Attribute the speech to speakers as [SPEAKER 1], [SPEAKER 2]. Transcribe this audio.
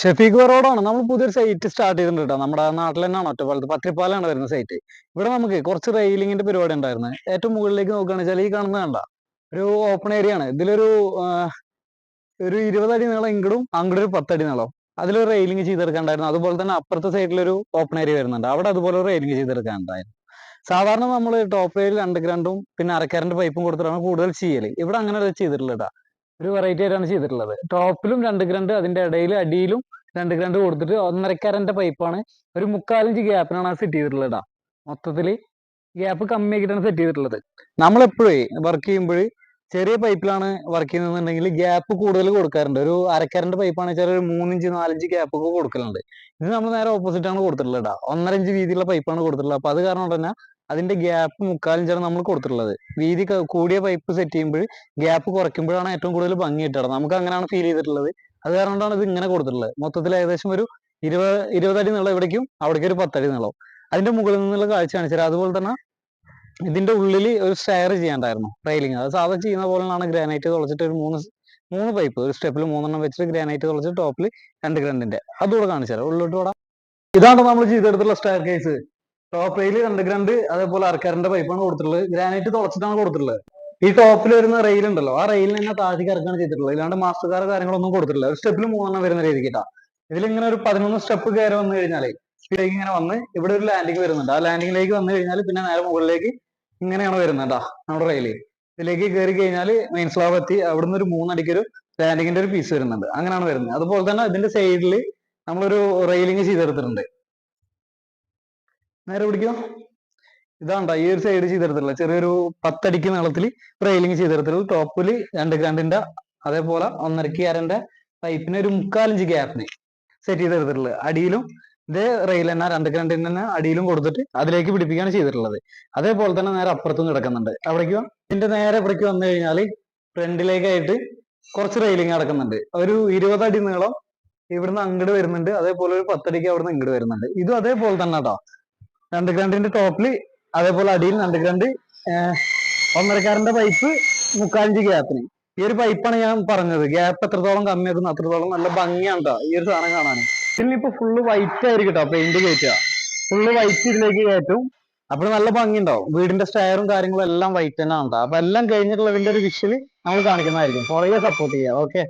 [SPEAKER 1] ഷെഫീഖ് റോഡാണ്. നമ്മൾ പുതിയൊരു സൈറ്റ് സ്റ്റാർട്ട് ചെയ്തിട്ടുണ്ട് കേട്ടോ നമ്മുടെ നാട്ടിൽ തന്നെയാണ് ഒറ്റപ്പാലത്ത്. പത്രിപ്പാലാണ് വരുന്ന സൈറ്റ് ഇവിടെ നമുക്ക് കുറച്ച് റെയിലിങ്ങിന്റെ പരിപാടി ഉണ്ടായിരുന്നു. ഏറ്റവും മുകളിലേക്ക് നോക്കുകയാണെന്ന് വെച്ചാൽ ഈ കാണുന്ന കണ്ട ഒരു ഓപ്പൺ ഏരിയ ആണ്. ഇതിലൊരു ഒരു ഇരുപതടി നീളം ഇങ്ങടും അങ്ങോട്ട് ഒരു പത്തടി നീളം. അതിലൊരു റെയിലിംഗ് ചെയ്തെടുക്കാണ്ടായിരുന്നു അതുപോലെ തന്നെ അപ്പുറത്തെ സൈഡിലൊരു ഓപ്പൺ ഏരിയ വരുന്നുണ്ട്. അവിടെ അതുപോലെ ഒരു റെയിലിംഗ് ചെയ്തെടുക്കാനുണ്ടായിരുന്നു. സാധാരണ നമ്മൾ ടോപ്പ് റെയിൽ അണ്ടർഗ്രൗണ്ടും പിന്നെ അരക്കരന്റെ പൈപ്പും കൊടുത്തിട്ടാണ് കൂടുതൽ ചെയ്യൽ. ഇവിടെ അങ്ങനെ ചെയ്തിട്ടില്ല ട്ടാ. ഒരു വെറൈറ്റി ആയിട്ടാണ് ചെയ്തിട്ടുള്ളത്. ടോപ്പിലും രണ്ട് ഗ്രണ്ട് അതിന്റെ ഇടയിൽ അടിയിലും രണ്ട് ഗ്രണ്ട് കൊടുത്തിട്ട് ഒന്നരക്കാരന്റെ പൈപ്പാണ് ഒരു മുക്കാലഞ്ച് ഗ്യാപ്പിനാണ് സെറ്റ് ചെയ്തിട്ടുള്ളത് ട്ടാ. മൊത്തത്തിൽ ഗ്യാപ്പ് കമ്മിയാക്കിയിട്ടാണ് സെറ്റ് ചെയ്തിട്ടുള്ളത്. നമ്മൾ നമ്മളെപ്പോഴേ വർക്ക് ചെയ്യുമ്പോൾ ചെറിയ പൈപ്പിലാണ് വർക്ക് ചെയ്യുന്നതെന്നുണ്ടെങ്കിൽ ഗ്യാപ്പ് കൂടുതൽ കൊടുക്കാറുണ്ട്. ഒരു അരക്കാരന്റെ പൈപ്പാണ് വെച്ചാൽ ഒരു മൂന്നിഞ്ച് നാലഞ്ച് ഗ്യാപ്പ് ഒക്കെ കൊടുക്കലുണ്ട്. ഇത് നമ്മൾ നേരെ ഓപ്പോസിറ്റ് ആണ് കൊടുത്തിട്ടുള്ളത് ഒന്നരഞ്ച് ഒന്നര ഇഞ്ച് വീതിയുള്ള പൈപ്പാണ് കൊടുത്തിട്ടുള്ളത്. അപ്പൊ അത് കാരണം തന്നെ അതിന്റെ ഗ്യാപ്പ് മുക്കാലിഞ്ചാണ് നമ്മൾ കൊടുത്തിട്ടുള്ളത്. വീതി കൂടിയ പൈപ്പ് സെറ്റ് ചെയ്യുമ്പോൾ ഗ്യാപ്പ് കുറയ്ക്കുമ്പോഴാണ് ഏറ്റവും കൂടുതൽ ഭംഗി കിട്ടുന്നത്. നമുക്ക് അങ്ങനെയാണ് ഫീൽ ചെയ്തിട്ടുള്ളത്. അത് കാരണം കൊണ്ടാണ് ഇത് ഇങ്ങനെ കൊടുത്തിട്ടുള്ളത്. മൊത്തത്തിൽ ഏകദേശം ഒരു ഇരുപത് ഇരുപതടി നീളം ഇവിടേക്കും അവിടേക്ക് ഒരു പത്തടി നീളം. അതിന്റെ മുകളിൽ നിന്നുള്ള കാഴ്ച കാണിച്ചത് അതുപോലെ തന്നെ ഇതിന്റെ ഉള്ളിൽ ഒരു സ്റ്റയർ ചെയ്യാണ്ടായിരുന്നു റെയിലിംഗ് അത് സാധാ ചെയ്യുന്ന പോലെയാണ് ഗ്രാനൈറ്റ് തുളച്ചിട്ട് ഒരു മൂന്ന് മൂന്ന് പൈപ്പ് ഒരു സ്റ്റെപ്പിൽ മൂന്നെണ്ണം വെച്ചിട്ട് ഗ്രാനൈറ്റ് തുളച്ചിട്ട് ടോപ്പിൽ രണ്ട് ഗ്രണ്ടിന്റെ അതുകൂടെ കാണിച്ചു തരാം ഉള്ളിലോട്ട് ഇതാണ് നമ്മൾ ചെയ്തെടുത്തുള്ള സ്റ്റയർ കേസ് ടോപ്പ് റെയിൽ രണ്ട് ഗ്രണ്ട് അതേപോലെ അരക്കരന്റെ പൈപ്പാണ് കൊടുത്തിട്ടുള്ളത്. ഗ്രാനൈറ്റ് തുളച്ചിട്ടാണ് കൊടുത്തിട്ടുള്ളത്. ഈ ടോപ്പിൽ വരുന്ന റെയിൽ ഉണ്ടല്ലോ ആ റെയിലിന് തന്നെ താഴേക്ക് ഇറക്കാണ് ചെയ്തിട്ടുള്ളത്. ഇല്ലാണ്ട് മാസ്റ്റർ കാർ കാര്യങ്ങളൊന്നും കൊടുത്തിട്ടില്ല. സ്റ്റെപ്പിൽ മൂന്നെണ്ണം വരുന്ന രീതിക്കിട്ടാ ഇതിൽ ഇങ്ങനെ ഒരു പതിനൊന്ന് സ്റ്റെപ്പ് കയറി വന്നു കഴിഞ്ഞാലേ ഇതിലേക്ക് ഇങ്ങനെ വന്ന് ഇവിടെ ഒരു ലാൻഡിങ് വരുന്നുണ്ട്. ആ ലാൻഡിങ്ങിലേക്ക് വന്നു കഴിഞ്ഞാൽ പിന്നെ നേരെ മുകളിലേക്ക് ഇങ്ങനെയാണ് വരുന്നത് ട്ടാ നമ്മുടെ റെയിൽ ഇതിലേക്ക് കയറി കഴിഞ്ഞാൽ മെയിൻ സ്ലാബ് എത്തി. അവിടുന്ന് ഒരു മൂന്നടിക്ക് ഒരു ലാൻഡിങ്ങിന്റെ ഒരു പീസ് വരുന്നുണ്ട്. അങ്ങനെയാണ് വരുന്നത്. അതുപോലെ തന്നെ ഇതിന്റെ സൈഡിൽ നമ്മളൊരു റെയിലിംഗ് ചെയ്തെടുത്തിട്ടുണ്ട്. നേരെ പിടിക്കോ. ഇതാണ്ട ഈ ഒരു സൈഡ് ചെയ്തെടുത്തിട്ടുള്ള ചെറിയൊരു പത്തടിക്ക് നീളത്തിൽ റെയിലിംഗ് ചെയ്തെടുത്തിട്ടുള്ള ടോപ്പിൽ രണ്ട് ഗ്രാൻഡിന്റെ അതേപോലെ ഒന്നരക്ക് അരന്റെ പൈപ്പിന് ഒരു മുക്കാലഞ്ച് ഗ്യാപ്പിന് സെറ്റ് ചെയ്തെടുത്തിട്ടുള്ളത്. അടിയിലും ഇതേ റെയിൽ തന്നെ രണ്ട് ഗ്രാൻഡിന് തന്നെ അടിയിലും കൊടുത്തിട്ട് അതിലേക്ക് പിടിപ്പിക്കുകയാണ് ചെയ്തിട്ടുള്ളത്. അതേപോലെ തന്നെ നേരെ അപ്പുറത്തും കിടക്കുന്നുണ്ട്. അവിടേക്ക്? ഇതിന്റെ നേരെ ഇവിടേക്ക് വന്നു കഴിഞ്ഞാൽ ഫ്രണ്ടിലേക്കായിട്ട് കുറച്ച് റെയിലിംഗ് കിടക്കുന്നുണ്ട് ഒരു ഇരുപത് അടി നീളം ഇവിടുന്ന് അങ്ങോട്ട് വരുന്നുണ്ട്. അതേപോലെ ഒരു പത്തടിക്ക് അവിടുന്ന് ഇങ്ങോട്ട് വരുന്നുണ്ട്. ഇതും അതേപോലെ തന്നെ കേട്ടോ രണ്ട് ഗ്രണ്ടിന്റെ ടോപ്പിൽ അതേപോലെ അടിയിൽ രണ്ട് ഗ്രണ്ട് ഒന്നരക്കാരന്റെ പൈപ്പ് മുക്കാലഞ്ച് ഗ്യാപ്പിന് ഈ ഒരു പൈപ്പാണ് ഞാൻ പറഞ്ഞത്. ഗ്യാപ്പ് എത്രത്തോളം കമ്മിയാക്കുന്നു അത്രത്തോളം നല്ല ഭംഗിയാണ് ട്ടോ ഈ ഒരു സാധനം കാണാൻ. ഇതിനിപ്പോ ഫുള്ള് വൈറ്റ് ആയിരിക്കും കേട്ടോ പെയിന്റ് കയറ്റുക ഫുള്ള് വൈറ്റ് ഇതിലേക്ക് കയറ്റും അപ്പോൾ നല്ല ഭംഗി ഉണ്ടാവും വീടിന്റെ സ്റ്റയറും കാര്യങ്ങളും എല്ലാം വൈറ്റ് തന്നെ ഉണ്ടാവും അപ്പൊ എല്ലാം കഴിഞ്ഞിട്ടുള്ള ഇതിന്റെ ഒരു വിഷ്വൽ നമ്മൾ കാണിക്കുന്നതായിരിക്കും. ഫോളോ സപ്പോർട്ട് ചെയ്യുക ഓക്കെ